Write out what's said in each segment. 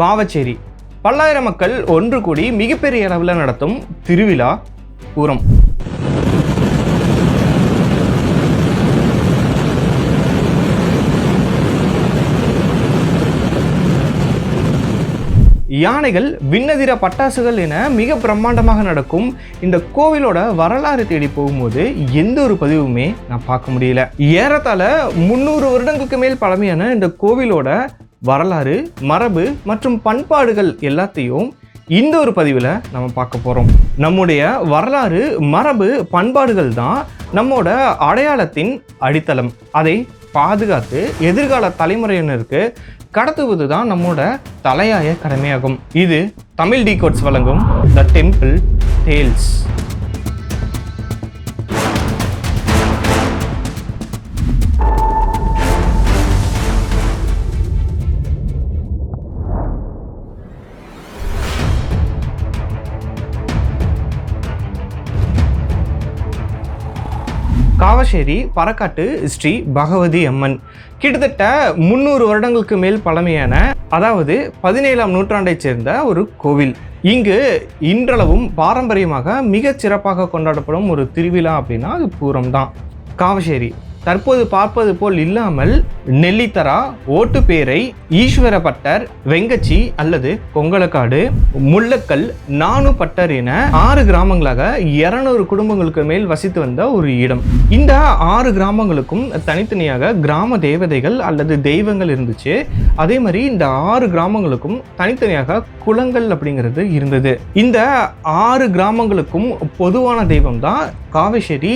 காவச்சேரி. பல்லாயிரம் மக்கள் ஒன்று கூடி மிகப்பெரிய அளவில் நடத்தும் திருவிழா பூரம் யானைகள் விண்ணதிர பட்டாசுகள் என மிக பிரம்மாண்டமாக நடக்கும் இந்த கோவிலோட வரலாறு தேடி போகும்போது எந்த ஒரு பதிவுமே நான் பார்க்க முடியல. ஏறத்தாழ முந்நூறு வருடங்களுக்கு மேல் பழமையான இந்த கோவிலோட வரலாறு மரபு மற்றும் பண்பாடுகள் எல்லாத்தையும் இந்த ஒரு பதிவில் நம்ம பார்க்க போகிறோம் நம்முடைய வரலாறு மரபு பண்பாடுகள் தான் நம்மோட அடையாளத்தின் அடித்தளம். அதை பாதுகாத்து எதிர்கால தலைமுறையினருக்கு கடத்துவது தான் நம்மோட தலையாய கடமையாகும். இது தமிழ் டீகோட்ஸ் வழங்கும் the temple tales Kavasseri Parakkattu Sri Bhagavathi Amman. கிட்டத்தட்ட முந்நூறு வருடங்களுக்கு மேல் பழமையான அதாவது பதினேழாம் நூற்றாண்டைச் சேர்ந்த ஒரு கோவில். இங்கு இன்றளவும் பாரம்பரியமாக மிகச் சிறப்பாக கொண்டாடப்படும் ஒரு திருவிழா அப்படின்னா அது பூரம் தான் காவஷேரி தற்போது பார்ப்பது போல் இல்லாமல் நெல்லித்தரா ஓட்டுப்பேரை ஈஸ்வரப்பட்டர் வெங்கச்சி அல்லது கொங்கலக்காடு முள்ளக்கல் நானுப்பட்டர் என ஆறு கிராமங்களாக இருநூறு குடும்பங்களுக்கு மேல் வசித்து வந்த ஒரு இடம். இந்த ஆறு கிராமங்களுக்கும் தனித்தனியாக கிராம தேவதைகள் அல்லது தெய்வங்கள் இருந்துச்சு. அதே மாதிரி இந்த ஆறு கிராமங்களுக்கும் தனித்தனியாக குளங்கள் அப்படிங்கிறது இருந்தது. இந்த ஆறு கிராமங்களுக்கும் பொதுவான தெய்வம் தான் காவேஸ்வரி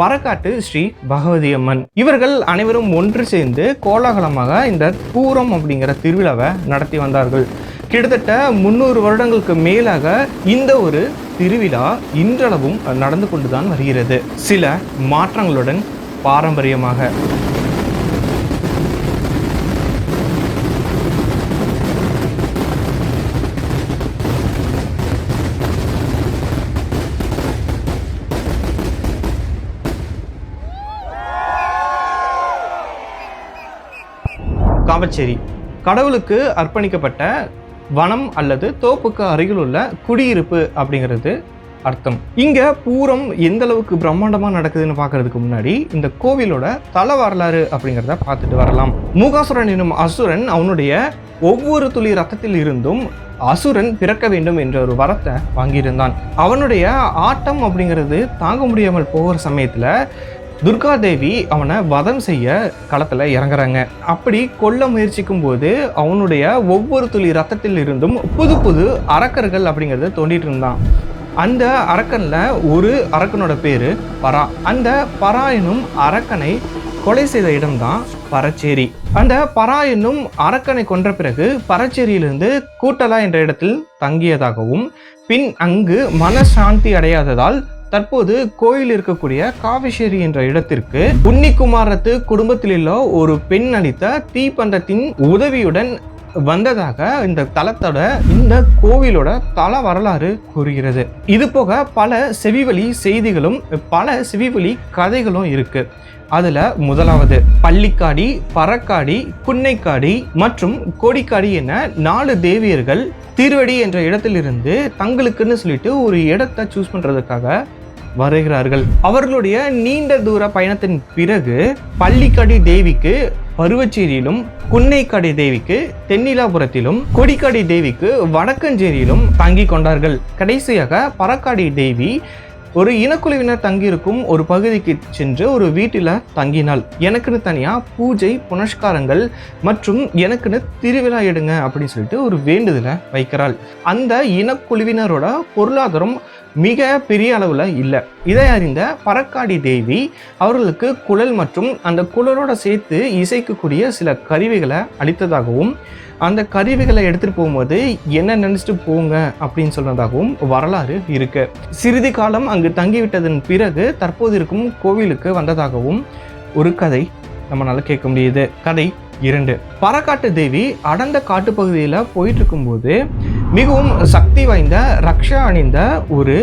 பறக்காட்டு ஸ்ரீ பகவதி அம்மன் இவர்கள் அனைவரும் ஒன்று சேர்ந்து கோலாகலமாக இந்த பூரம் அப்படிங்கிற திருவிழாவை நடத்தி வந்தார்கள். கிட்டத்தட்ட முந்நூறு வருடங்களுக்கு மேலாக இந்த ஒரு திருவிழா இன்றளவும் நடந்து கொண்டுதான் வருகிறது. சில மாற்றங்களுடன் பாரம்பரியமாக. சாவச்சேரி கடவுளுக்கு அர்ப்பணிக்கப்பட்ட வனம் அல்லது தோப்புக்கு அருகில் உள்ள குடியிருப்பு அப்படிங்கிறது அர்த்தம். இங்க பூரம் எந்த அளவுக்கு பிரம்மாண்டமா நடக்குதுன்னு பார்க்கறதுக்கு முன்னாடி இந்த கோவிலோட தல வரலாறு அப்படிங்கிறத பார்த்துட்டு வரலாம். மூகாசுரன் என்னும் அசுரன் அவனுடைய ஒவ்வொரு துளி ரத்தத்தில் இருந்தும் அசுரன் பிறக்க வேண்டும் என்ற ஒரு வரத்தை வாங்கியிருந்தான். அவனுடைய ஆட்டம் அப்படிங்கிறது தாங்க முடியாமல் போகிற சமயத்துல துர்காதேவி அவனை வதம் செய்ய களத்தில் இறங்குறாங்க. அப்படி கொல்ல முயற்சிக்கும் போது அவனுடைய ஒவ்வொரு துளி ரத்தத்தில் இருந்தும் புது புது அரக்கர்கள் அப்படிங்கிறத தோண்டிட்டு இருந்தான். அந்த அரக்கனில் ஒரு அரக்கனோட பேர் பரா. அந்த பரா எனும் அரக்கனை கொலை செய்த இடம்தான் பரச்சேரி. அந்த பரா என்னும் அரக்கனை கொன்ற பிறகு பரச்சேரியிலிருந்து கூட்டலா என்ற இடத்தில் தங்கியதாகவும் பின் அங்கு மனசாந்தி அடையாததால் தற்போது கோயில் இருக்கக்கூடிய காவிஷேரி என்ற இடத்திற்கு உன்னிக்குமாரத்து குடும்பத்திலுள்ள ஒரு பெண் அளித்த தீப்பந்தத்தின் உதவியுடன் வந்ததாக இந்த தலத்தோட இந்த கோவிலோட தல வரலாறு கூறுகிறது. இது போக பல செவிவழி செய்திகளும் பல செவிவழி கதைகளும் இருக்கு. அதுல முதலாவது பள்ளிக்காடி பறக்காடி குன்னைக்காடி மற்றும் கோடிக்காடி என நாலு தேவியர்கள் திருவடி என்ற இடத்திலிருந்து தங்களுக்குன்னு சொல்லிட்டு ஒரு இடத்தை சூஸ் பண்றதுக்காக வருகிறார்கள். அவர்களுடைய நீண்ட தூர பயணத்தின் பிறகு பள்ளிக்கடி தேவிக்கு பருவச்சேரியிலும் குன்னைக்கடை தேவிக்கு தென்னிலாபுரத்திலும் கொடிக்கடை தேவிக்கு வடக்கஞ்சேரியிலும் தங்கி கொண்டார்கள். கடைசியாக பறக்காடி தேவி ஒரு இனக்குழுவினர் தங்கியிருக்கும் ஒரு பகுதிக்கு சென்று ஒரு வீட்டில் தங்கினாள். எனக்குன்னு தனியாக பூஜை புனஸ்காரங்கள் மற்றும் எனக்குன்னு திருவிழா எடுங்க அப்படின்னு சொல்லிட்டு ஒரு வேண்டுதலை வைக்கிறாள். அந்த இனக்குழுவினரோட பொருளாதாரம் மிக பெரிய அளவில் இல்லை. இதை அறிந்த பறக்காடி தேவி அவர்களுக்கு குழல் மற்றும் அந்த குழலோட சேர்த்து இசைக்கக்கூடிய சில கருவிகளை அளித்ததாகவும் அந்த கருவிகளை எடுத்துகிட்டு போகும்போது என்ன நினச்சிட்டு போங்க அப்படின்னு சொன்னதாகவும் வரலாறு இருக்கு. சிறிது காலம் அங்கு தங்கிவிட்டதன் பிறகு தற்போது இருக்கும் கோவிலுக்கு வந்ததாகவும் ஒரு கதை நம்மளால் கேட்க முடியுது. கதை இரண்டு. பறக்காட்டு தேவி அடர்ந்த காட்டுப்பகுதியில் போயிட்டு இருக்கும்போது மிகவும் சக்தி வாய்ந்த ரக்ஷா அணிந்த ஒரு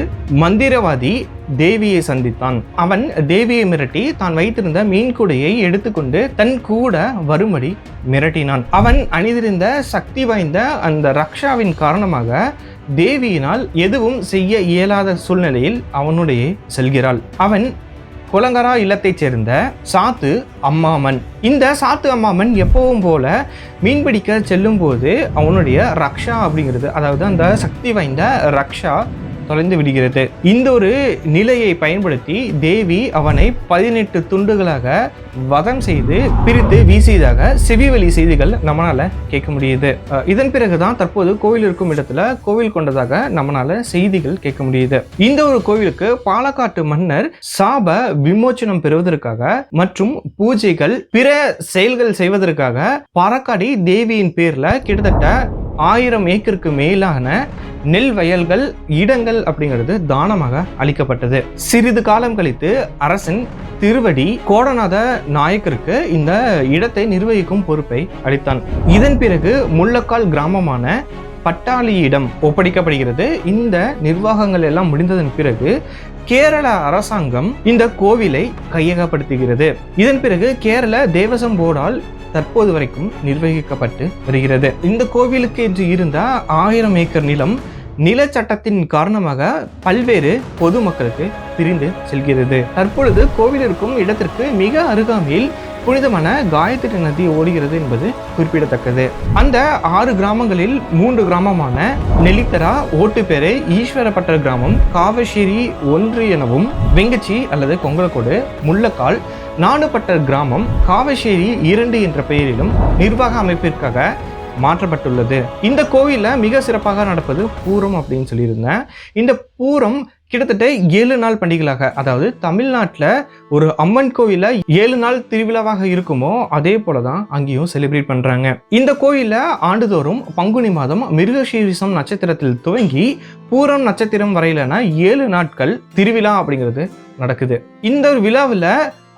மந்திரவாதி தேவியை சந்தித்தான். அவன் தேவியை மிரட்டி தான் வைத்திருந்த மீன் கூடையை எடுத்துக்கொண்டு தன் கூட வரும்படி மிரட்டினான். அவன் அணிந்திருந்த சக்தி வாய்ந்த அந்த ரக்ஷாவின் காரணமாக தேவியினால் எதுவும் செய்ய இயலாத சூழ்நிலையில் அவனுடைய செல்கிறாள். அவன் குலங்கரா இல்லத்தைச் சேர்ந்த சாத்து அம்மாமன். இந்த சாத்து அம்மாமன் எப்பவும் போல மீன்பிடிக்க செல்லும்போது அவனுடைய ரக்ஷா அப்படிங்கிறது அதாவது அந்த சக்தி வாய்ந்த ரக்ஷா தொலைந்து விடுகிறது. இந்த ஒரு நிலையை பயன்படுத்தி தேவி அவனை பதினெட்டு துண்டுகளாக வதம் செய்து பிரித்து வீசியதாக செவிவெளி செய்திகள் நம்மளால கேட்க முடியுது. இதன் பிறகுதான் தற்போது கோவில் இருக்கும் இடத்துல கோவில் கொண்டதாக நம்மளால செய்திகள் கேட்க முடியுது. இந்த ஒரு கோவிலுக்கு பாலக்காட்டு மன்னர் சாப விமோச்சனம் பெறுவதற்காக மற்றும் பூஜைகள் பிற செயல்கள் செய்வதற்காக பறக்காடி தேவியின் பேர்ல கிட்டத்தட்ட ஆயிரம் ஏக்கருக்கு மேலான நெல் வயல்கள் இடங்கள் அப்படிங்கிறது தானமாக அளிக்கப்பட்டது. சிறிது காலம் கழித்து அரசன் திருவடி கோடநாத நாயக்கருக்கு இந்த இடத்தை நிர்வகிக்கும் பொறுப்பை அளித்தான். இதன் பிறகு முள்ளக்கால் கிராமமான பட்டாளியிடம் ஒப்படைக்கப்படுகிறது. இந்த நிர்வாகங்கள் எல்லாம் முடிந்ததன் பிறகு கேரள அரசாங்கம் இந்த கோவிலை கையகப்படுத்துகிறது. இதன் பிறகு கேரள தேவசம் போர்டால் தற்போது வரைக்கும் நிர்வகிக்கப்பட்டு வருகிறது. இந்த கோவிலுக்கு என்று இருந்த ஆயிரம் ஏக்கர் நிலம் நிலச்சட்டத்தின் காரணமாக பல்வேறு பொதுமக்களுக்கு பிரிந்து செல்கிறது. தற்பொழுது கோவில் இருக்கும் இடத்திற்கு மிக அருகாமையில் புனிதமான காயத்ரி நதி ஓடுகிறது என்பது குறிப்பிடத்தக்கது. அந்த ஆறு கிராமங்களில் மூன்று கிராமமான நெல்லித்தரா ஓட்டுப்பேரை ஈஸ்வரப்பட்டர் கிராமம் காவஷேரி ஒன்று எனவும் வெங்கச்சி அல்லது கொங்கலக்கோடு முள்ளக்கால் நாடுபட்டர் கிராமம் காவஷேரி இரண்டு என்ற பெயரிலும் நிர்வாக அமைப்பிற்காக மாற்றப்பட்டுள்ளது. இந்த கோவிலில் மிக சிறப்பாக நடப்பது பூரம் அப்படின்னு சொல்லியிருந்தேன். இந்த பூரம் கிட்டத்தட்ட ஏழு நாள் பண்டிகைகளாக அதாவது தமிழ்நாட்டில் ஒரு அம்மன் கோவிலில் ஏழு நாள் திருவிழாவாக இருக்குமோ அதே போல தான் அங்கேயும் செலிப்ரேட் பண்ணுறாங்க இந்த கோயிலில் ஆண்டுதோறும் பங்குனி மாதம் மிருகசீரிசம் நட்சத்திரத்தில் துவங்கி பூரம் நட்சத்திரம் வரையிலான ஏழு நாட்கள் திருவிழா அப்படிங்கிறது நடக்குது. இந்த ஒரு விழாவில்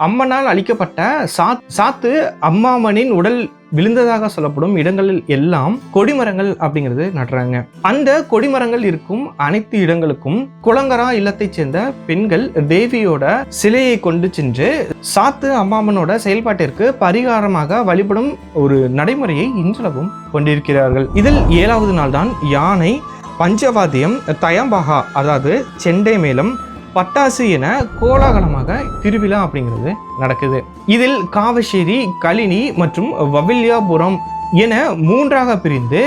அம்மனால் அளிக்கப்பட்ட சாத் சாத்து அம்மாமனின் உடல் விழுந்ததாக சொல்லப்படும் இடங்களில் எல்லாம் கொடிமரங்கள் அப்படிங்கிறது நடுறாங்க அந்த கொடிமரங்கள் இருக்கும் அனைத்து இடங்களுக்கும் குளங்கரா இல்லத்தைச் சேர்ந்த பெண்கள் தேவியோட சிலையை கொண்டு சென்று சாத்து அம்மாமனோட செயல்பாட்டிற்கு பரிகாரமாக வழிபடும் ஒரு நடைமுறையை இன்றளவும் கொண்டிருக்கிறார்கள். இதில் ஏழாவது நாள் தான் யானை பஞ்சவாத்தியம் தயம்பகா அதாவது செண்டை மேளம் பட்டாசு என கோலாகலமாக திருவிழா அப்படிங்கிறது நடக்குது. இதில் காவசேரி கலினி மற்றும் வவில்யாபுரம் என மூன்றாக பிரிந்து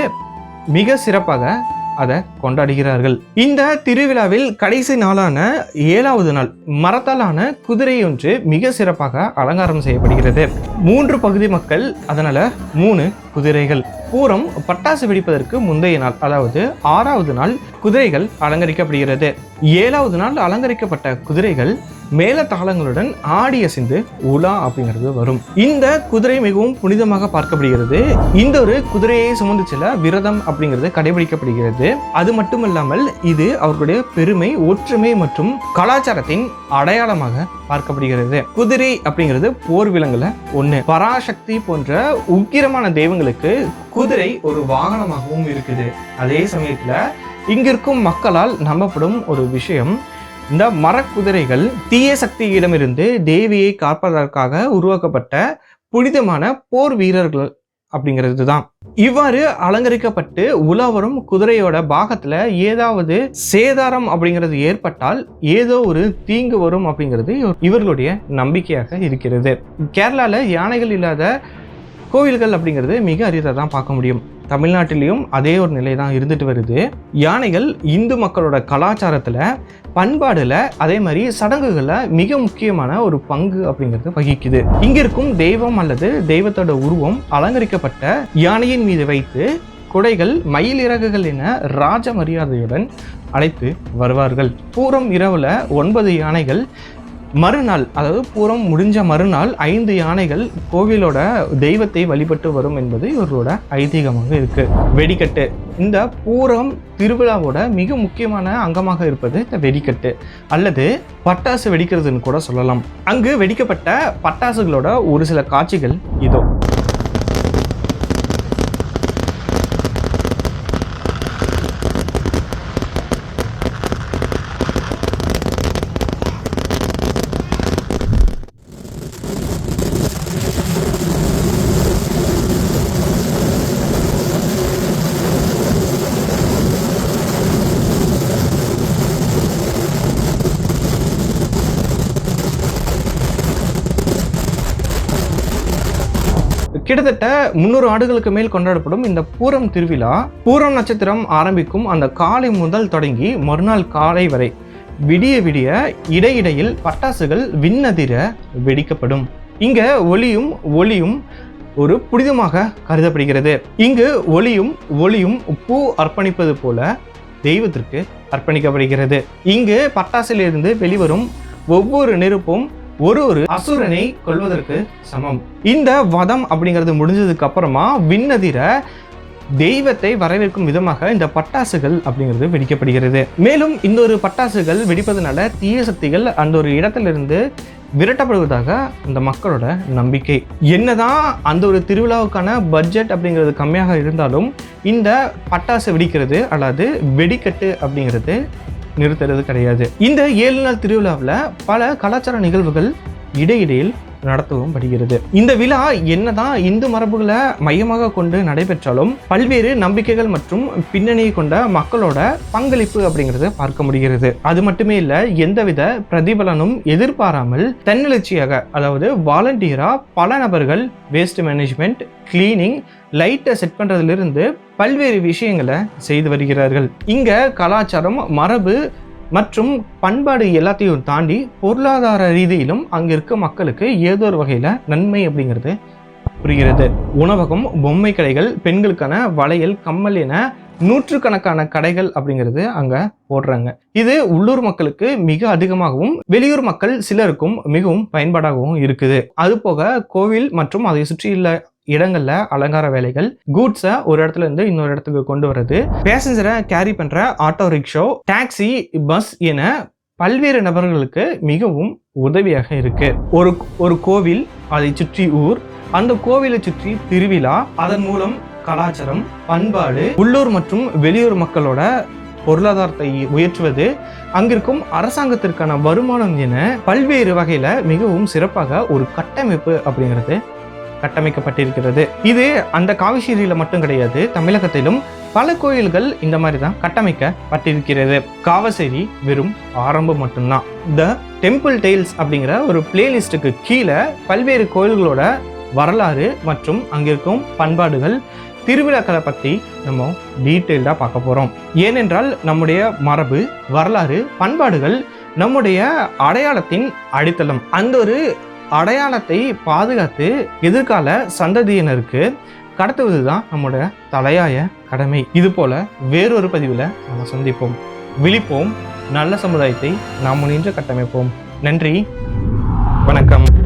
மிக சிறப்பாக அதை கொண்டாடுகிறார்கள். இந்த திருவிழாவில் கடைசி நாளான ஏழாவது நாள் மரத்தாலான குதிரை ஒன்று மிக சிறப்பாக அலங்காரம் செய்யப்படுகிறது. மூன்று பகுதி மக்கள் அதனால மூணு குதிரைகள். பூரம் பட்டாசு வெடிப்பதற்கு முந்தைய நாள் அதாவது ஆறாவது நாள் குதிரைகள் அலங்கரிக்கப்படுகிறது. ஏழாவது நாள் அலங்கரிக்கப்பட்ட குதிரைகள் மேல தாளங்களுடன் ஆடி அசைந்து உலா அப்படிங்கிறது வரும். இந்த குதிரை மிகவும் புனிதமாக பார்க்கப்படுகிறது. இந்த ஒரு குதிரையை சுமந்து செல்ல விரதம் அப்படிங்கிறது கடைபிடிக்கப்படுகிறது. அது மட்டுமல்லாமல் இது அவர்களுடைய பெருமை ஒற்றுமை மற்றும் கலாச்சாரத்தின் அடையாளமாக பார்க்கப்படுகிறது. குதிரை அப்படிங்கிறது போர் விலங்குல ஒண்ணு. பராசக்தி போன்ற உக்கிரமான தெய்வங்களுக்கு குதிரை ஒரு வாகனமாகவும் இருக்குது. அதே சமயத்துல இங்கிருக்கும் மக்களால் நம்பப்படும் ஒரு விஷயம் இந்த மரக்குதிரைகள் தீய சக்தியிடமிருந்து தேவியை காப்பதற்காக உருவாக்கப்பட்ட புனிதமான போர் வீரர்கள் அப்படிங்கிறது தான் இவ்வாறு அலங்கரிக்கப்பட்டு உழவரும் குதிரையோட பாகத்துல ஏதாவது சேதாரம் அப்படிங்கிறது ஏற்பட்டால் ஏதோ ஒரு தீங்கு வரும் அப்படிங்கிறது இவர்களுடைய நம்பிக்கையாக இருக்கிறது. கேரளால யானைகள் இல்லாத கோவில்கள் அப்படிங்கிறது மிக அரிதாக தான் பார்க்க முடியும். தமிழ்நாட்டிலையும் அதே ஒரு நிலை தான் இருந்துட்டு வருது. யானைகள் இந்து மக்களோட கலாச்சாரத்தில் பண்பாடில் அதே மாதிரி சடங்குகளில் மிக முக்கியமான ஒரு பங்கு அப்படிங்கிறது வகிக்குது. இங்கிருக்கும் தெய்வம் அல்லது தெய்வத்தோட உருவம் அலங்கரிக்கப்பட்ட யானையின் மீது வைத்து குடைகள் மயில் இறகுகள் என ராஜ மரியாதையுடன் அழைத்து வருவார்கள். பூரம் இரவில் ஒன்பது யானைகள் மறுநாள் அதாவது பூரம் முடிஞ்ச மறுநாள் ஐந்து யானைகள் கோவிலோட தெய்வத்தை வழிபட்டு வரும் என்பது இவர்களோட ஐதீகமாக இருக்கு. வெடிக்கட்டு. இந்த பூரம் திருவிழாவோட மிக முக்கியமான அங்கமாக இருப்பது இந்த வெடிக்கட்டு. அல்லது பட்டாசு வெடிக்கிறதுன்னு கூட சொல்லலாம். அங்கு வெடிக்கப்பட்ட பட்டாசுகளோட ஒரு சில காட்சிகள் இதோ. கிட்டத்தட்ட முன்னூறு ஆண்டுகளுக்கு மேல் கொண்டாடப்படும் இந்த பூரம் திருவிழா பூரம் நட்சத்திரம் ஆரம்பிக்கும் அந்த காலை முதல் தொடங்கி மறுநாள் காலை வரை விடிய விடிய இடையிடையில் பட்டாசுகள் விண்ணதிர வெடிக்கப்படும். இங்க ஒளியும் ஒளியும் ஒரு புனிதமாக கருதப்படுகிறது. இங்கு ஒளியும் ஒளியும் பூ அர்ப்பணிப்பது போல தெய்வத்திற்கு அர்ப்பணிக்கப்படுகிறது. இங்கு பட்டாசிலிருந்து வெளிவரும் ஒவ்வொரு நெருப்பும் ஒரு ஒரு அசுரனை கொல்வதற்கு சமம். இந்த வதம் அப்படிங்கிறது முடிஞ்சதுக்கு அப்புறமா விண்ணதிர தெய்வத்தை வரவேற்கும் விதமாக இந்த பட்டாசுகள் அப்படிங்கிறது வெடிக்கப்படுகிறது. மேலும் இந்த ஒரு பட்டாசுகள் வெடிப்பதனால தீய சக்திகள் அந்த ஒரு இடத்திலிருந்து விரட்டப்படுவதாக அந்த மக்களோட நம்பிக்கை. என்னதான் அந்த ஒரு திருவிழாவுக்கான பட்ஜெட் அப்படிங்கிறது கம்மியாக இருந்தாலும் இந்த பட்டாசு வெடிக்கிறது அல்லது வெடிக்கட்டு அப்படிங்கிறது நிறுத்துறது கிடையாது. இந்த ஏழு நாள் திருவிழாவில் பல கலாச்சார நிகழ்வுகள் இடையிடையில் நடத்தவும் படுகிறது. இந்த விழா என்னதான் இந்து மரபுகளை மையமாக கொண்டு நடைபெற்றாலும் பல்வேறு நம்பிக்கைகள் மற்றும் பின்னணியை கொண்ட மக்களோட பங்களிப்பு அப்படிங்கிறது பார்க்க முடிகிறது. அது மட்டுமே இல்ல எந்தவித பிரதிபலனும் எதிர்பாராமல் தன்னெழுச்சியாக அதாவது வாலண்டியரா பல நபர்கள் வேஸ்ட் மேனேஜ்மெண்ட் கிளீனிங் லைட்டை செட் பண்றதிலிருந்து பல்வேறு விஷயங்களை செய்து வருகிறார்கள். இங்க கலாச்சாரம் மரபு மற்றும் பண்பாடு எல்லாத்தையும் தாண்டி பொருளாதார ரீதியிலும் அங்கே இருக்க மக்களுக்கு ஏதோ ஒரு வகையில் நன்மை அப்படிங்கிறது புரிகிறது. உணவகம் பொம்மை கடைகள் பெண்களுக்கான வளையல் கம்மல் என நூற்றுக்கணக்கான கடைகள் அப்படிங்கிறது அங்கே போடுறாங்க. இது உள்ளூர் மக்களுக்கு மிக அதிகமாகவும் வெளியூர் மக்கள் சிலருக்கும் மிகவும் பயன்பாடாகவும் இருக்குது. அது போக கோவில் மற்றும் அதை சுற்றியுள்ள இடங்கள்ல அலங்கார வேலைகள் கூட்ஸை ஒரு இடத்துல இருந்து இன்னொரு இடத்துக்கு கொண்டு வர்றது பேசஞ்சரை கேரி பண்ற ஆட்டோ ரிக்ஷோ டாக்ஸி பஸ் என பல்வேறு நபர்களுக்கு மிகவும் உதவியாக இருக்கு. ஒரு ஒரு கோவில் அதை சுற்றி ஊர் அந்த கோவிலை சுற்றி திருவிழா அதன் மூலம் கலாச்சாரம் பண்பாடு உள்ளூர் மற்றும் வெளியூர் மக்களோட பொருளாதாரத்தை உயர்த்துவது அங்கிருக்கும் அரசாங்கத்திற்கான வருமானம் என பல்வேறு வகையில மிகவும் சிறப்பாக ஒரு கட்டமைப்பு அப்படிங்கிறது கட்டமைக்கப்பட்டிருக்கிறது. இது அந்த காவிசேரியில மட்டும் கிடையாது தமிழகத்திலும் பல கோயில்கள் இந்த மாதிரி தான் கட்டமைக்கப்பட்டிருக்கிறது. காவசேரி வெறும் ஆரம்பம் மட்டும்தான். த டெம்பிள் டெய்ல்ஸ் அப்படிங்கிற ஒரு பிளேலிஸ்டுக்கு கீழே பல்வேறு கோயில்களோட வரலாறு மற்றும் அங்கிருக்கும் பண்பாடுகள் திருவிழாக்களை பற்றி நம்ம டீட்டெயில்டாக பார்க்க போகிறோம் ஏனென்றால் நம்முடைய மரபு வரலாறு பண்பாடுகள் நம்முடைய அடையாளத்தின் அடித்தளம். அந்த ஒரு அடையாளத்தை பாதுகாத்து எதிர்கால சந்ததியினருக்கு கடத்துவது தான் நம்முடைய தலையாய கடமை. இது போல வேறொரு பதிவில் நம்ம சந்திப்போம். விழிப்போம். நல்ல சமுதாயத்தை நாம் முன்னின்று கட்டமைப்போம். நன்றி. வணக்கம்.